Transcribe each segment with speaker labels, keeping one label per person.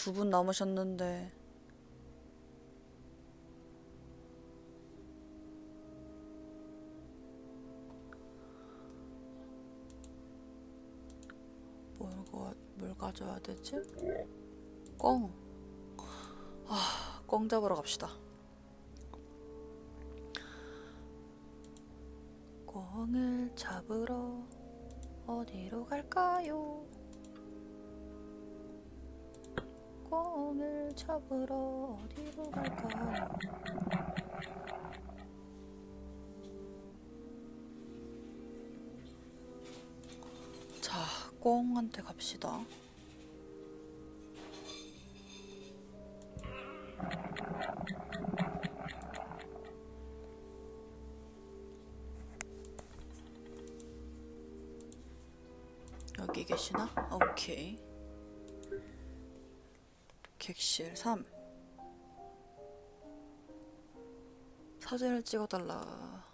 Speaker 1: 두 분 남으셨는데 뭘, 가, 뭘 가져야 되지? 꽁. 아, 꽁 잡으러 갑시다. 꽁을 잡으러 어디로 갈까요? 꽁을 잡으러 어디로 갈까요? 자, 꽁한테 갑시다. 여기 계시나? 오케이. 객실 3. 사진을 찍어달라.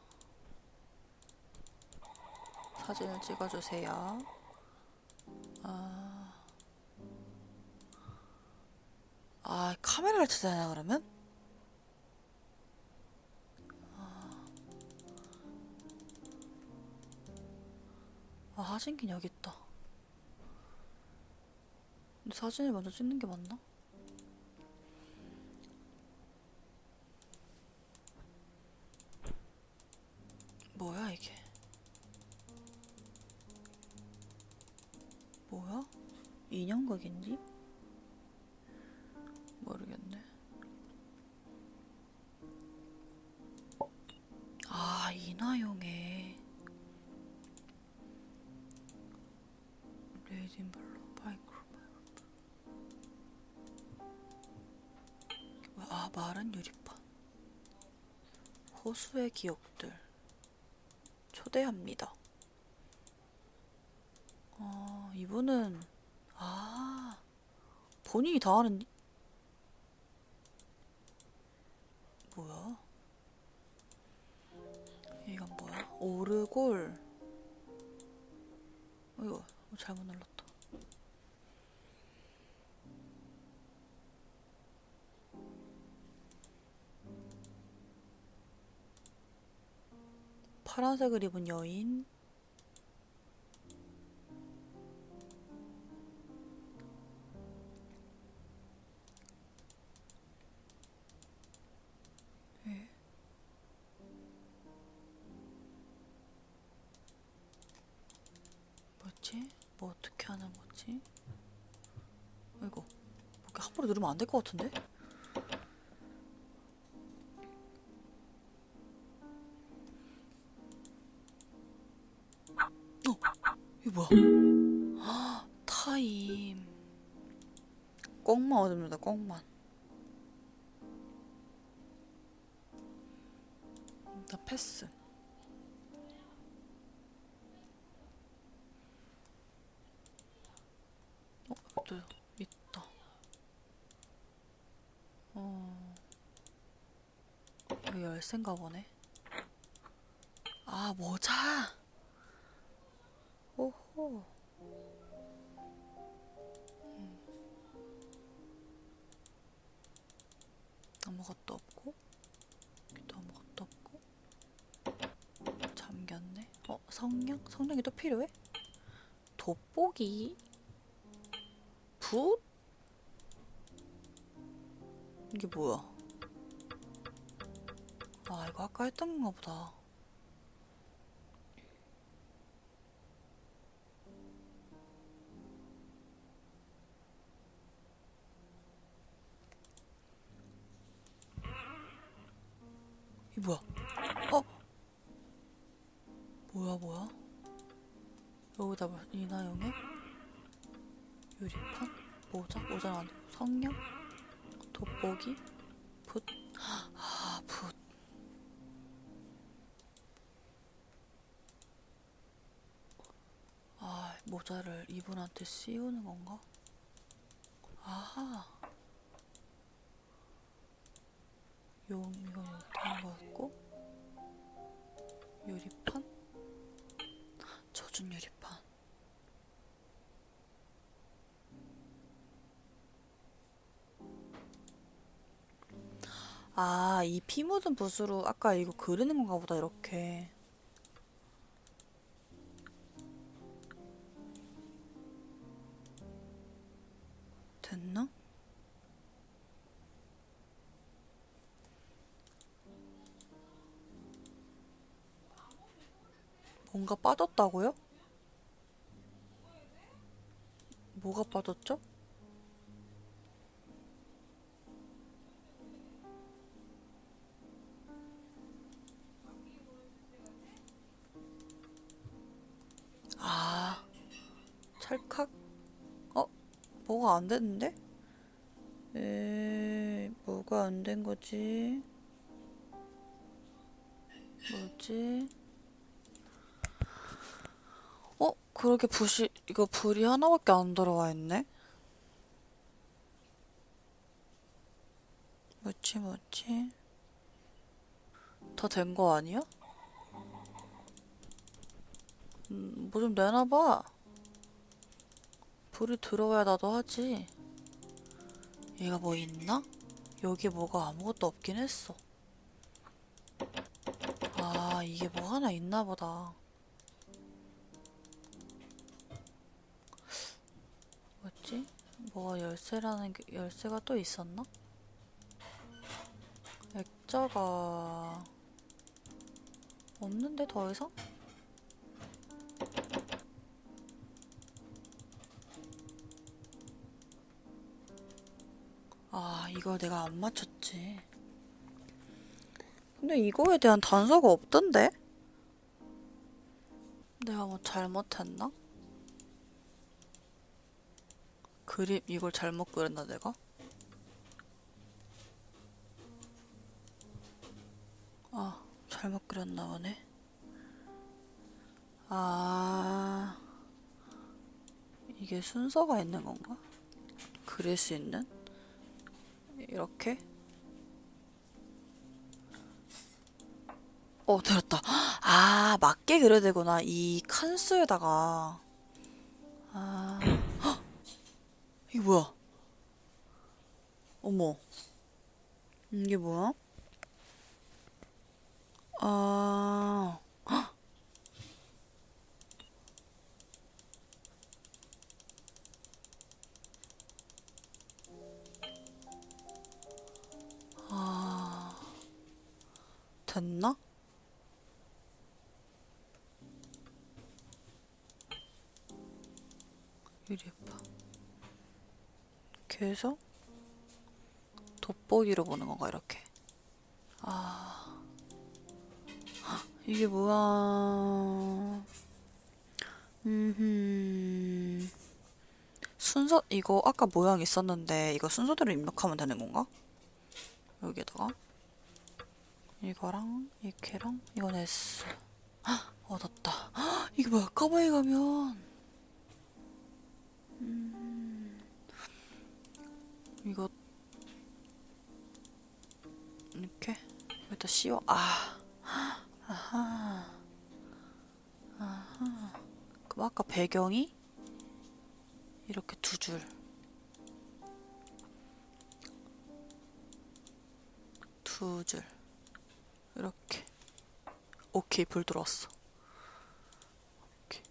Speaker 1: 사진을 찍어주세요. 아, 아 카메라를 찾아야 하나 그러면? 아, 사진기 여기 있다. 근데 사진을 먼저 찍는 게 맞나? 이게? 뭐야? 인형극인지? 모르겠네. 아 인화용의 레이딘 블루 마이크로 아 마른 유리판 호수의 기억들 초대합니다. 어, 이분은 아 본인이 다 하는 파란색을 입은 여인 예. 뭐지? 뭐 어떻게 하는 거지? 이거 이렇게 함부로 누르면 안 될 것 같은데? 어, 또 있다. 어. 여기 열쇠인가 보네. 아, 모자. 오호. 음. 아무것도 없고, 여기도 아무것도 없고, 잠겼네. 어, 성냥? 성냥이 또 필요해? 돋보기? 붓? 이게 뭐야? 아, 이거 아까 했던 건가 보다. 이 뭐야? 어? 뭐야 뭐야? 여기다 뭐 이나영의 유리판? 모자? 모자 아니고 성냥? 돋보기? 붓? 아 붓. 아 모자를 이분한테 씌우는 건가? 아하. 용 이거 다른 거 같고 유리판 젖은 유리판 아, 이 피 묻은 붓으로 아까 이거 그리는 건가 보다, 이렇게. 됐나? 뭔가 빠졌다고요? 뭐가 빠졌죠? 뭐가 안 됐는데? 에, 뭐가 안 된 거지? 뭐지? 어? 그렇게 붓이, 이거 불이 하나밖에 안 들어와 있네? 뭐지, 뭐지? 다 된 거 아니야? 음, 뭐 좀 내놔봐. 불이 들어와야 나도 하지. 얘가 뭐 있나? 여기 뭐가 아무것도 없긴 했어. 아, 이게 뭐 하나 있나 보다. 뭐지? 뭐가 열쇠라는 게, 열쇠가 또 있었나? 액자가 없는데 더 이상? 이걸 내가 안 맞췄지. 근데 이거에 대한 단서가 없던데? 내가 뭐 잘못했나? 그림 이걸 잘못 그렸나 내가? 아, 잘못 그렸나 보네. 아, 이게 순서가 있는 건가? 그릴 수 있는? 이렇게? 어, 들었다. 아, 맞게 그려야 되구나. 이 칸수에다가. 아, 헉! 이게 뭐야? 어머. 이게 뭐야? 아, 아, 됐나? 유리파. 해서 돋보기로 보는 건가, 이렇게. 아, 헉, 이게 뭐야. 음, 순서, 이거 아까 모양 있었는데, 이거 순서대로 입력하면 되는 건가? 여기에다가. 이거랑, 이케랑, 이건 S. 헉, 얻었다. 헉, 이게 뭐야, 까마귀 가면. 이거 이렇게 여기다 씌워 아 아하 아하 그럼 아까 배경이 이렇게 두줄 두 줄 이렇게 오케이 불 들어왔어 오케이.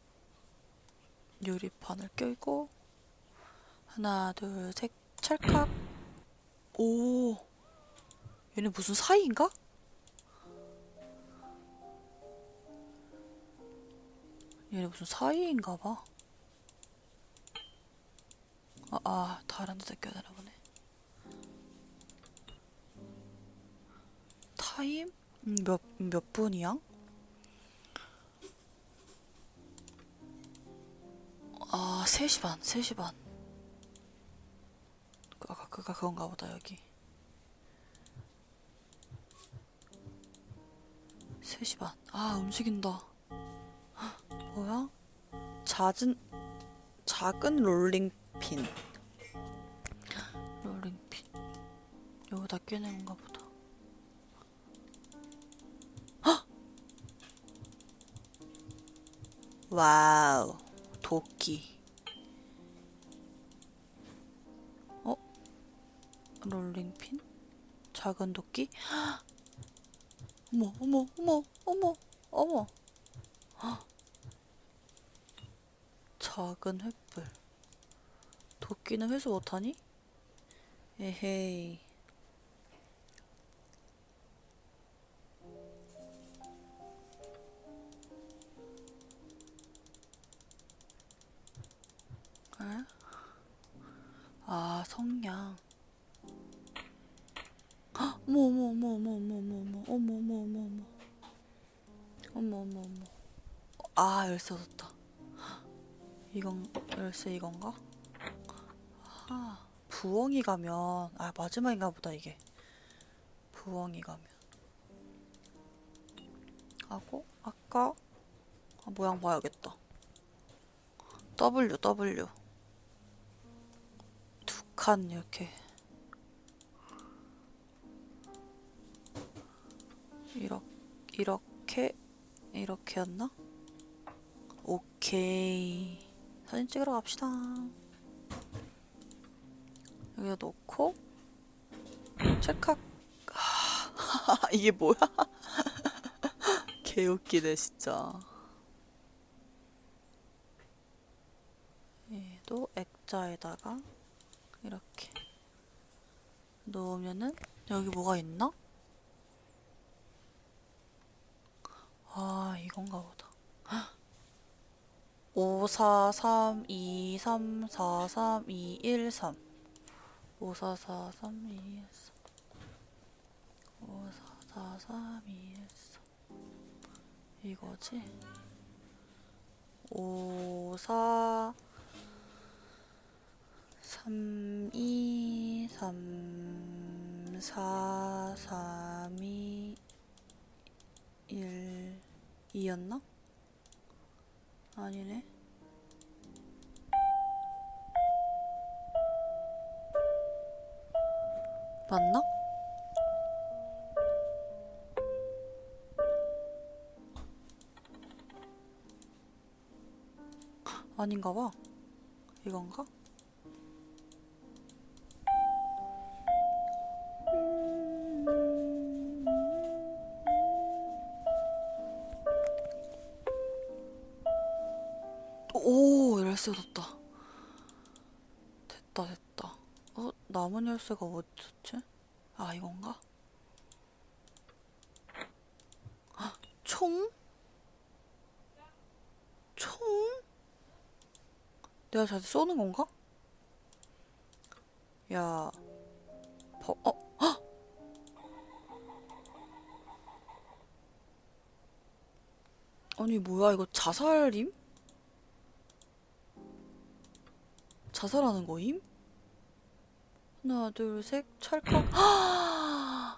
Speaker 1: 유리판을 껴고 하나 둘 셋 찰칵. 오. 얘네 무슨 사이인가? 얘네 무슨 사이인가 봐. 아, 아, 다른 데다 껴야 되나 보네. 타임? 음, 몇, 몇 분이야? 아, 3시 반, 3시 반. 그- 아까 그가 그건가 보다 여기 3시 반. 아 움직인다 헉, 뭐야? 잦은 작은 롤링핀 롤링핀 여기다 껴내는가 보다 와우 도끼 롤링핀? 작은 도끼? 어머, 어머, 어머, 어머, 어머. 헉. 작은 횃불. 도끼는 회수 못하니? 에헤이. 아, 열쇠 얻었다. 이건, 열쇠 이건가? 아, 부엉이 가면, 아, 마지막인가 보다, 이게. 부엉이 가면. 하고, 아까, 아, 모양 봐야겠다. W, W. 두 칸, 이렇게. 이렇게, 이렇게, 이렇게였나? 오케이. 사진 찍으러 갑시다. 여기다 놓고. 아, 이게 뭐야? 개웃기네, 진짜. 얘도 액자에다가, 이렇게. 놓으면은, 여기 뭐가 있나? 아, 이건가 보다. 5, 4, 3, 2, 3, 4, 3, 2, 1, 3. 5, 4, 4, 3, 2, 1, 3. 5, 4, 4, 3, 2, 1, 3. 이거지? 5, 4, 3, 2, 3, 4, 3, 2, 1, 2였나? 아니네. 맞나? 아닌가 봐. 이건가? 얻었다. 됐다, 됐다. 어, 남은 열쇠가 어디 있었지? 아, 이건가? 헉, 총? 총? 내가 잘 쏘는 건가? 야, 버, 어, 헉! 아니, 뭐야, 이거 자살임? 자살하는 거임? 하나, 둘, 셋, 찰칵.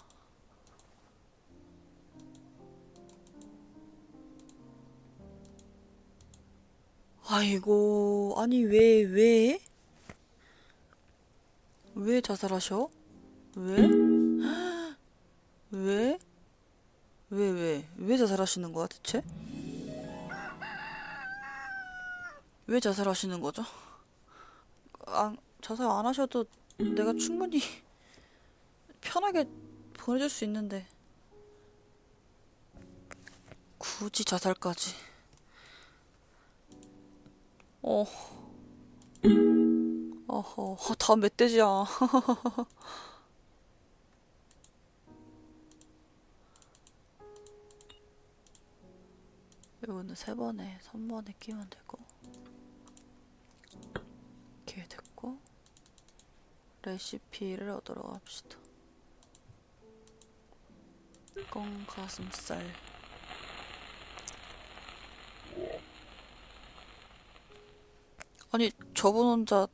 Speaker 1: 아이고, 아니, 왜, 왜? 왜 자살하셔? 왜? 왜? 왜, 왜? 왜 자살하시는 거야, 대체? 왜 자살하시는 거죠? 안, 자살 안 하셔도 내가 충분히 편하게 보내줄 수 있는데 굳이 자살까지. 어. 어허 어, 다음 멧돼지야. 이거는 세 번에 3번에 끼면 되고 이렇게 됐고 레시피를 얻으러 갑시다. 꽁 가슴살. 아니 저분 혼자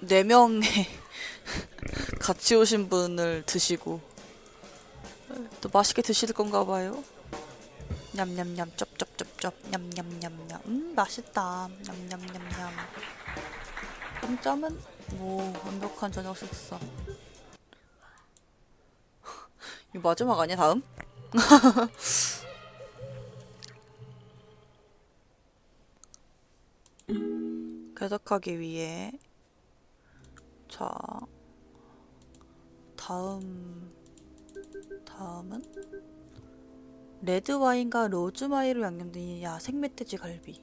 Speaker 1: 네 명의 같이 오신 분을 드시고 또 맛있게 드실 건가 봐요. 냠냠냠 쩝쩝쩝쩝 냠냠냠냠 음 맛있다 냠냠냠냠 점점은 뭐 완벽한 저녁 식사. 이 마지막 아니야 다음? 쾌적하기 위해 자 다음 다음은 레드 와인과 로즈마리로 양념된 야 생 멧돼지 갈비.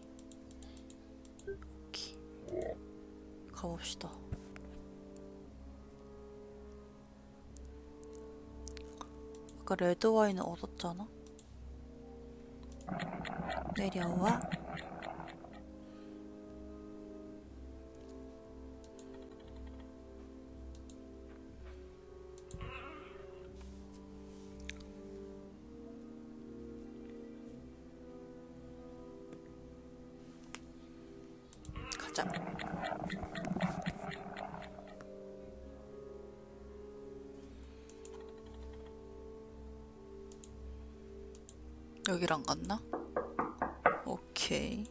Speaker 1: 가봅시다. 아까 레드 와인은 얻었잖아. 내려와. 여기랑 갔나? 오케이.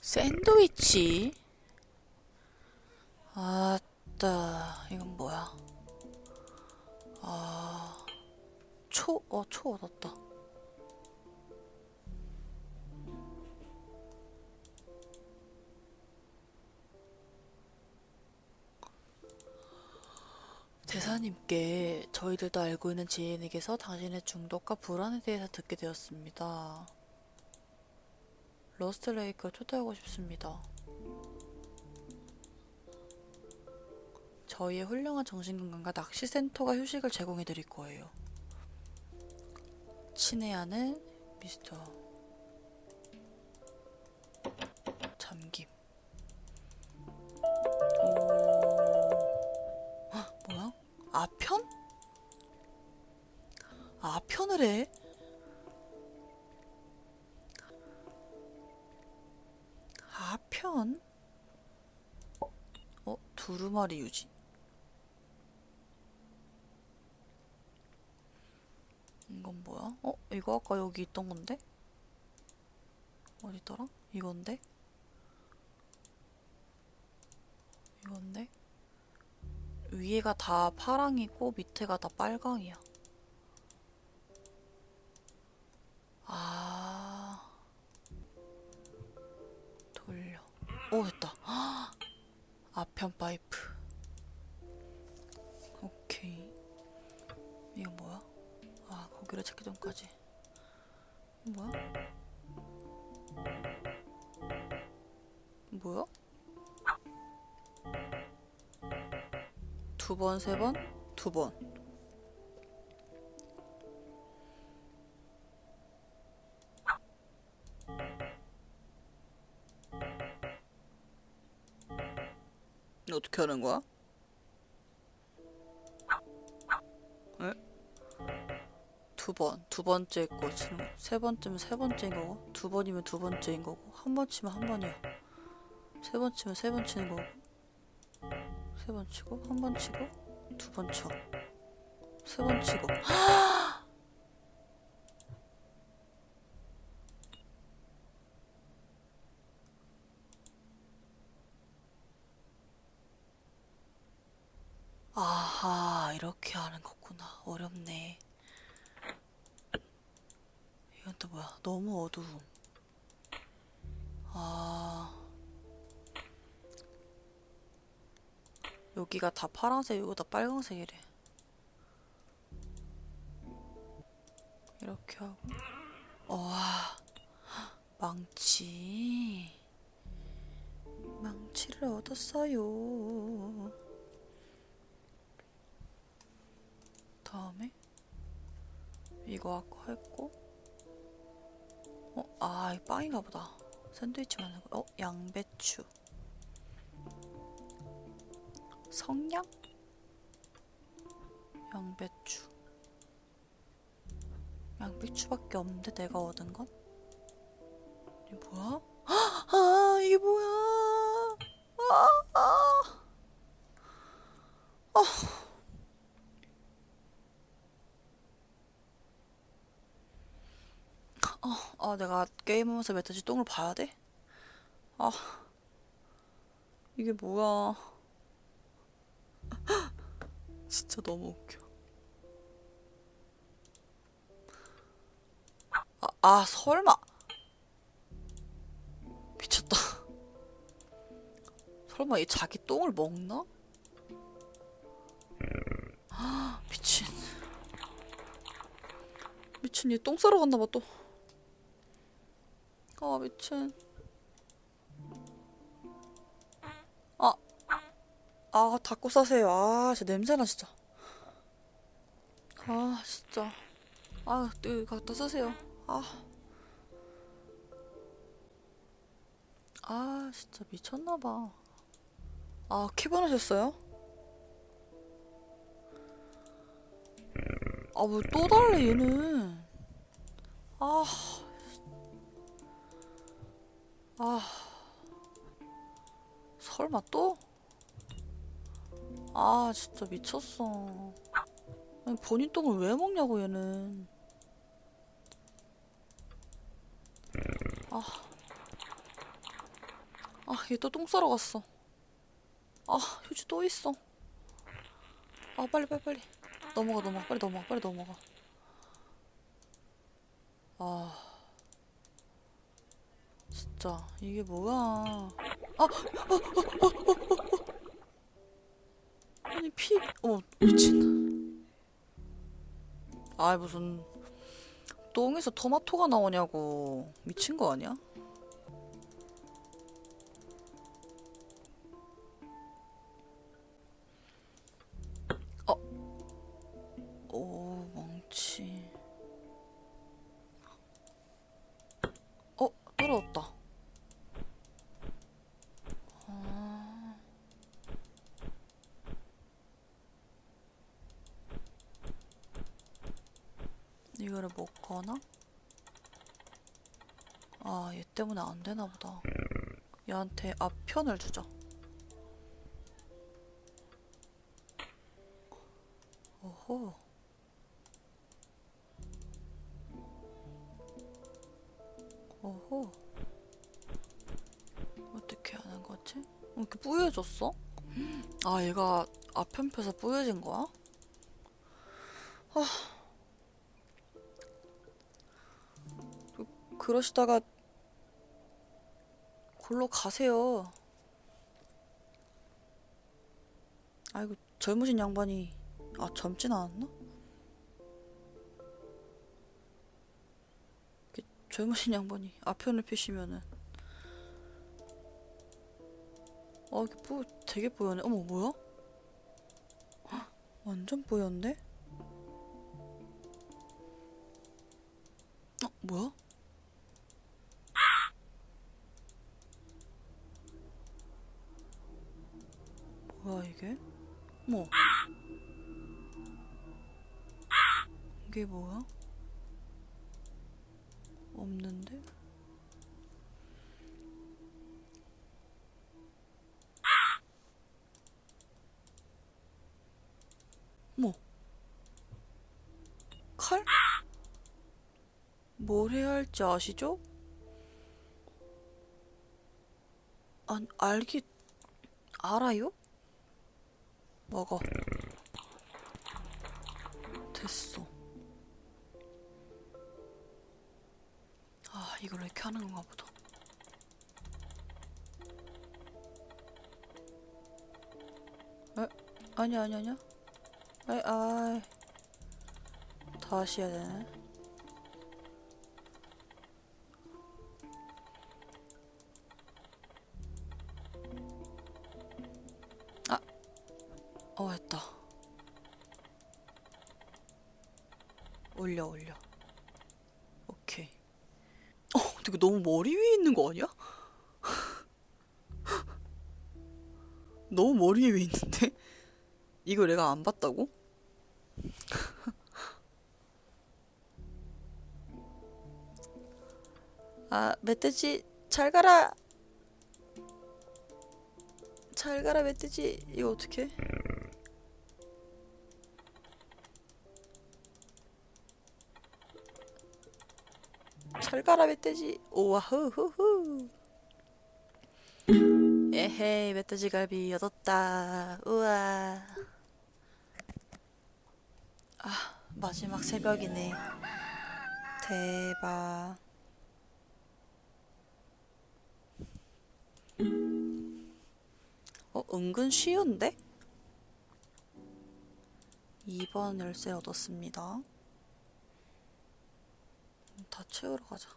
Speaker 1: 샌드위치? 대사님께 저희들도 알고 있는 지인에게서 당신의 중독과 불안에 대해서 듣게 되었습니다. 러스트 레이크 초대하고 싶습니다. 저희의 훌륭한 정신건강과 낚시센터가 휴식을 제공해 드릴 거예요. 친애하는 미스터 두루마리 유지? 이건 뭐야? 어? 이거 아까 여기 있던 건데? 어디더라? 이건데? 이건데? 위에가 다 파랑이고 밑에가 다 빨강이야. 아. 돌려. 오, 됐다. 아편 파이프. 오케이. 이거 뭐야? 아, 거기를 찾기 전까지. 뭐야? 뭐야? 두 번, 세 번, 두 번. 어떻게 하는 거야? 두 번, 두 번째 거. 세 번째면 세 번째인 거고, 두 번이면 두 번째인 거고, 한 번 치면 한 번이야. 세 번 치면 세 번 치는 거고, 세 번 치고, 한 번 치고, 두 번 쳐. 세 번 치고. 여기가 다 파란색, 여기가 다 빨간색이래. 이렇게 하고. 와, 망치. 망치를 얻었어요. 다음에 이거 아까 했고, 어, 아, 이 빵인가 보다. 샌드위치 거. 어, 양배추. 성냥? 양배추. 양배추밖에 없는데 내가 얻은 건? 이게 뭐야? 아, 이게 뭐야? 아, 아. 아, 내가 게임하면서 멧돼지 똥을 봐야 돼? 아, 이게 뭐야? 진짜 너무 웃겨. 아, 아, 설마. 미쳤다. 설마 이 자기 똥을 먹나? 미친. 미친 얘 똥 싸러 갔나 봐 또. 아 미친. 아 닫고 싸세요. 아 진짜 냄새나 진짜. 아 진짜. 아 여기 갖다 싸세요. 아. 아 진짜 미쳤나 봐. 아 키보내셨어요? 아 뭐 또 달래 얘는. 아. 아. 설마 또? 아 진짜 미쳤어. 아니 본인 똥을 왜 먹냐고 얘는. 아. 아, 얘 또 똥 싸러 갔어. 아, 휴지 또 있어. 아, 빨리, 빨리, 빨리. 넘어가, 넘어가, 빨리 넘어가, 빨리 넘어가. 아, 진짜, 이게 뭐야. 아, 아, 아, 아, 아, 아. 아니, 피, 어, 미친. 아, 무슨, 똥에서 토마토가 나오냐고. 미친 거 아니야? 때문에 안 되나 보다. 얘한테 앞편을 주자. 오호. 오호. 어떻게 하는 거지? 왜 이렇게 뿌얘졌어? 아, 얘가 앞편 펴서 뿌얘진 거야? 아. 그, 그러시다가 골로 가세요. 아이고, 젊으신 양반이 아, 젊진 않았나? 젊으신 양반이 앞편을 펴시면은 어, 이게 뽀, 되게 뽀얗네. 어머, 뭐야? 헉, 완전 뽀얀데? 어, 뭐야? 뭐야, 이게? 어머. 이게 뭐야? 없는데? 뭐? 칼? 뭘 해야 할지 아시죠? 안, 알기, 알아요? 먹어. 됐어. 아, 이걸 이렇게 하는 건가 보다. 에? 아니, 아니, 아니야. 아이, 아이. 다시 해야 되네. 어, 했다. 올려, 올려. 오케이. 어, 근데 이거 너무 머리 위에 있는 거 아니야? 너무 머리 위에 있는데? 이거 내가 안 봤다고? 아, 멧돼지 잘 가라. 잘 가라 멧돼지. 이거 어떻게? 잘 가라 멧돼지. 오와 후후후. 에헤이 멧돼지 갈비 얻었다. 우와. 아 마지막 새벽이네. 대박. 어, 은근 쉬운데? 2번 열쇠 얻었습니다. 다 채우러 가자.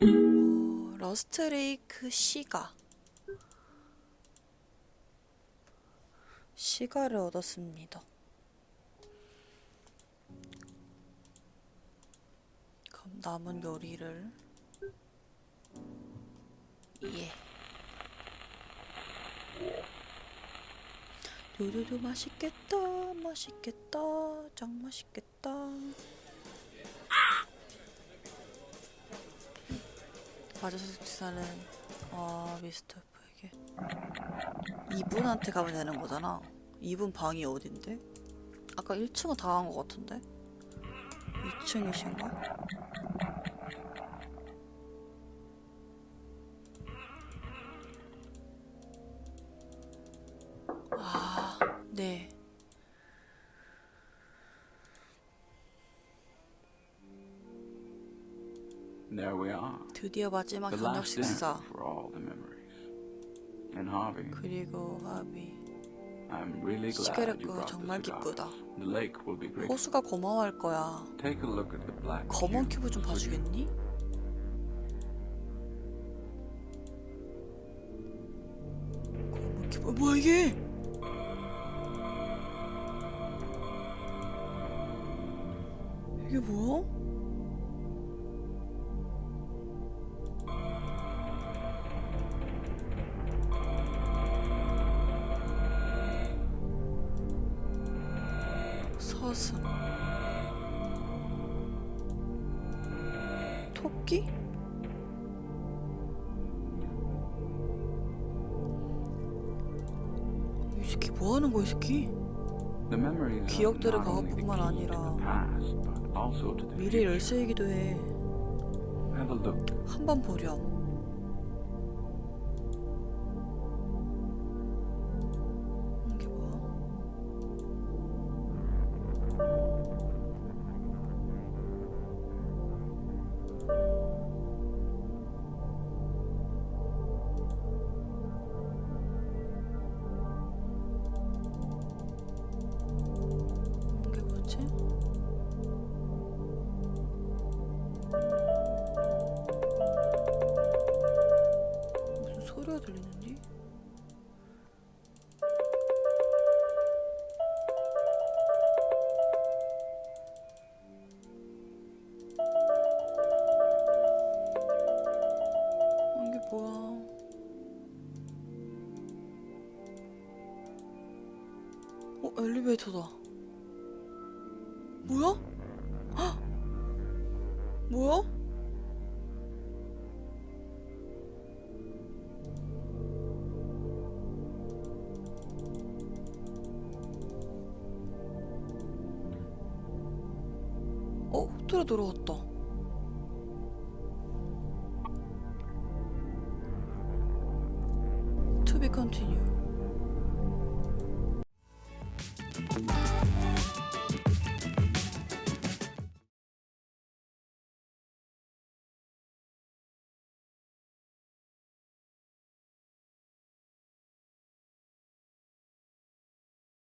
Speaker 1: 어, 러스트레이크 시가. 시가를 얻었습니다. 그럼 남은 요리를 예. 요리도 맛있겠다, 맛있겠다, 짱 맛있겠다. 지사는 아 미스터 F에게 이분한테 가면 되는 거잖아. 이분 방이 어딘데? 아까 1층은 다간거 같은데? 2층이신가? 드디어 마지막
Speaker 2: The
Speaker 1: 저녁 식사. 그리고 하비.
Speaker 2: I'm really glad you
Speaker 1: 시계르크 정말. 기쁘다.
Speaker 2: The lake will be great.
Speaker 1: 호수가 고마워할 거야.
Speaker 2: Take a look at the black
Speaker 1: 검은 큐브 좀? 봐주겠니? 검은 큐브 뭐야 이게? 이게 뭐야? 새끼 뭐 하는 거야 이 새끼?
Speaker 2: The
Speaker 1: 과거뿐만 아니라 미래. 열쇠이기도 해. 한번 보렴. 엘리베이터다.